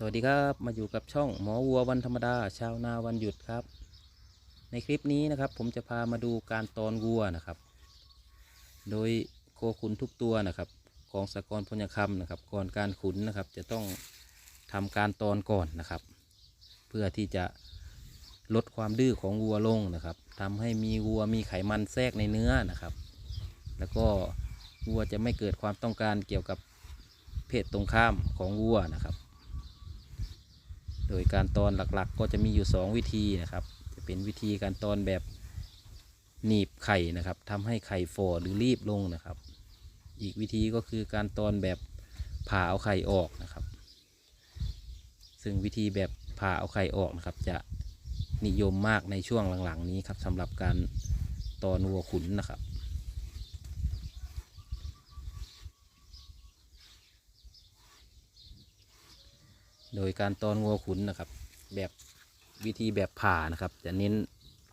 สวัสดีครับมาอยู่กับช่องหมอวัววันธรรมดา ชาวนาวันหยุดครับ ในคลิปนี้นะครับ ผมจะพามาดูการตอนวัวนะครับ โดยโคขุนทุกตัวนะครับ ของสกรพญคำนะครับ ก่อนการขุนนะครับ จะต้องทำการตอนก่อนนะครับ เพื่อที่จะลดความดื้อของวัวลงนะครับทำให้มีวัวมีไขมันแทรกในเนื้อนะครับ แล้วก็วัวจะไม่เกิดความต้องการเกี่ยวกับเพศตรงข้ามของวัวนะครับ โดยการตอนหลักๆ ก็จะมีอยู่ 2 วิธีนะครับ จะเป็นวิธีการตอนแบบหนีบไข่นะครับทำให้ไข่ฝ่อหรือรีบลงนะครับ อีกวิธีก็คือการตอนแบบผ่าเอาไข่ออกนะครับ ซึ่งวิธีแบบผ่าเอาไข่ออกนะครับ จะนิยมมากในช่วงหลังๆ นี้ครับสำหรับการตอนวัวขุนนะครับ โดยการตอนงัวขุนนะครับ แบบวิธีแบบผ่านะครับ จะเน้น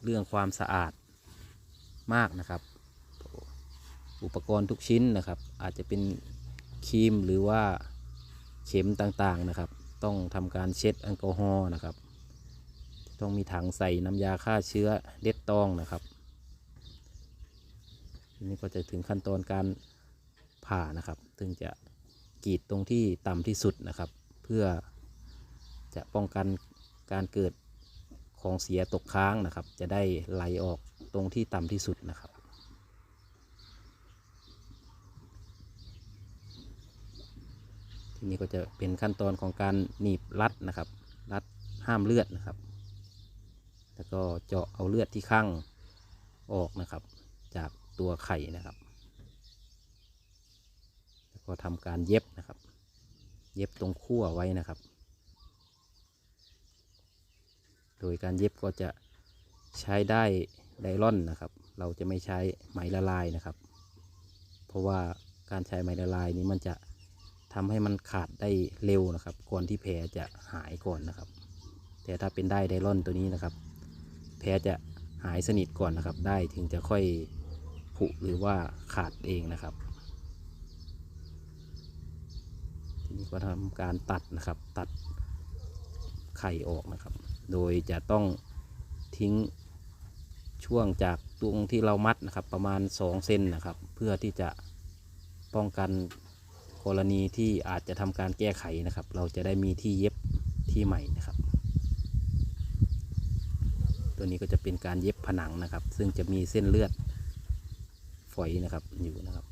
เรื่องความสะอาดมากนะครับ อุปกรณ์ทุกชิ้นนะครับ อาจจะเป็นครีมหรือว่าเข็มต่างๆนะครับ ต้องทำการเช็ดแอลกอฮอล์นะครับ ต้องมีถังใส่น้ำยาฆ่าเชื้อเด็ดตองนะครับทีนี้ก็จะถึงขั้นตอนการผ่านะครับถึงจะกรีดตรงที่ต่ำที่สุดนะครับ เพื่อ จะป้องกันการเกิดของเสียตกค้างนะครับ จะได้ไหลออกตรงที่ต่ำที่สุดนะครับ ทีนี้ก็จะเป็นขั้นตอนของการหนีบรัดนะครับ รัดห้ามเลือดนะครับ แล้วก็เจาะเอาเลือดที่ข้างออกนะครับ จากตัวไข่นะครับ แล้วก็ทำการเย็บนะครับ เย็บตรงขั้วไว้นะครับ โดยการเย็บก็จะใช้ได้ไดลอนนะครับ เราจะไม่ใช้ไหมละลายนะครับ เพราะว่าการใช้ไหมละลายนี้มันจะทำให้มันขาดได้เร็วนะครับ ก่อนที่แผลจะหายก่อนนะครับ แต่ถ้าเป็นได้ไดลอนตัวนี้นะครับ แผลจะหายสนิทก่อนนะครับ ได้ถึงจะค่อยผุหรือว่าขาดเองนะครับ ทีนี้ก็ทำการตัดนะครับ ตัดไข่ออกนะครับ โดยจะต้องทิ้งช่วงจากตรงที่เรามัดนะครับประมาณ 2 เซนนะครับ เพื่อที่จะป้องกันกรณีที่อาจจะทำการแก้ไขนะครับ เราจะได้มีที่เย็บที่ใหม่นะครับ ตัวนี้ก็จะเป็นการเย็บผนังนะครับ ซึ่งจะมีเส้นเลือดฝอยนะครับอยู่นะครับ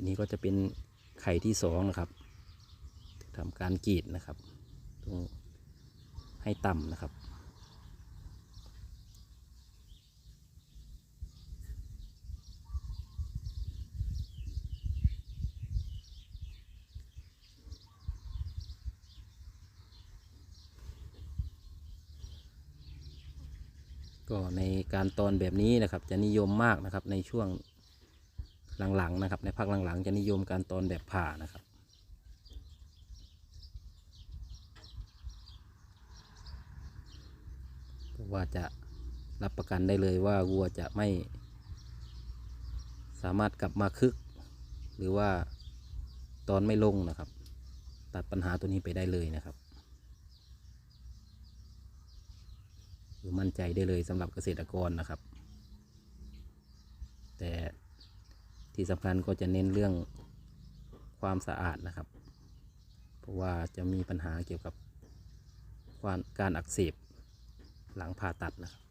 ทีนี้ก็จะเป็นไข่ที่สองนะครับทำการกรีดนะครับต้องให้ต่ำนะครับ ก็ในการตอนแบบนี้นะครับ จะนิยมมากนะครับในช่วง หลังๆนะครับ ในภาคหลังๆ จะนิยมการตอนแบบผ่านะครับ ว่าจะรับประกันได้เลยว่าวัวจะไม่ สามารถกลับมาคึก หรือว่าตอนไม่ลงนะครับ ตัดปัญหาตัวนี้ไปได้เลยนะครับหรือมั่นใจได้เลยสำหรับเกษตรกรนะครับ แต่ ที่สำคัญก็จะเน้นเรื่องความสะอาดนะครับ เพราะว่าจะมีปัญหาเกี่ยวกับการอักเสบหลังผ่าตัดนะครับ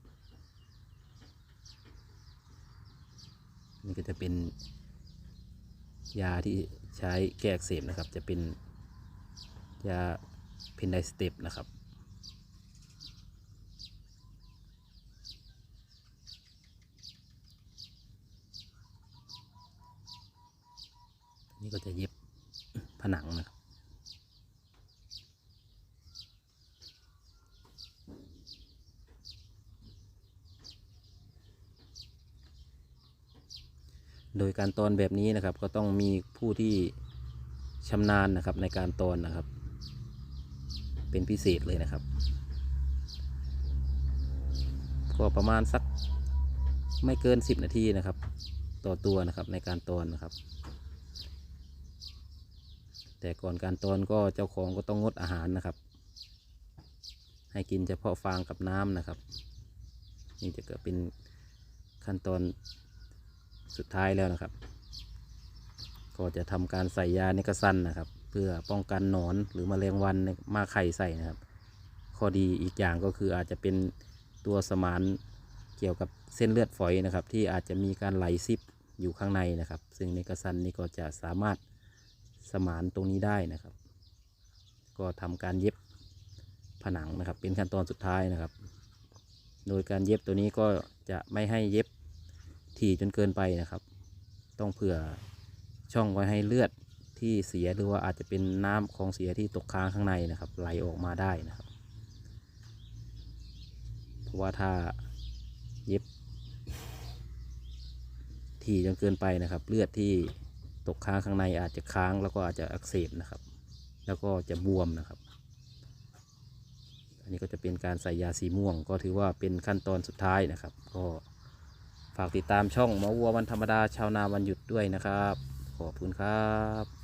นี่ก็จะเป็นยาที่ใช้แก้อักเสบนะครับ จะเป็นยาเพนไดสเตปนะครับี่ก็จะเย็บผนังนะโดยการตอนแบบนี้นะครับก็ต้องมีผู้ที่ชำนาญนะครับในการตอนนะครับ เป็นพิเศษเลยนะครับ ก็ประมาณสักไม่เกิน 10 นาทีนะครับ ต่อตัวนะครับในการตอนนะครับ แต่ก่อนการตอนก็เจ้าของก็ต้องงดอาหารนะครับ ให้กินเฉพาะฟางกับน้ำนะครับ นี่จะเกิดเป็นขั้นตอนสุดท้ายแล้วนะครับ ก็จะทำการใส่ยาเนกซันนะครับ เพื่อป้องกันหนอนหรือมแมลงวันมาไข่ใส่นะครับ ข้อดีอีกอย่างก็คืออาจจะเป็นตัวสมานเกี่ยวกับเส้นเลือดฝอยนะครับ ที่อาจจะมีการไหลซิบอยู่ข้างในนะครับ ซึ่งเนกซันนี่ก็จะสามารถ สมานตรงนี้ได้นะครับ ก็ทำการเย็บผนังนะครับ เป็นขั้นตอนสุดท้ายนะครับ โดยการเย็บตัวนี้ก็จะไม่ให้เย็บถี่จนเกินไปนะครับ ต้องเผื่อช่องไว้ให้เลือดที่เสียหรือว่าอาจจะเป็นน้ำของเสียที่ตกค้างข้างในนะครับ ไหลออกมาได้นะครับ เพราะว่าถ้าเย็บถี่จนเกินไปนะครับ เลือดที่ ตกค้างข้างในอาจจะค้างแล้วก็อาจจะอักเสบนะครับ แล้วก็จะบวมนะครับ อันนี้ก็จะเป็นการใส่ยาสีม่วง ก็ถือว่าเป็นขั้นตอนสุดท้ายนะครับ ก็ฝากติดตามช่องหมอวัววันธรรมดาชาวนาวันหยุดด้วยนะครับ ขอบคุณครับ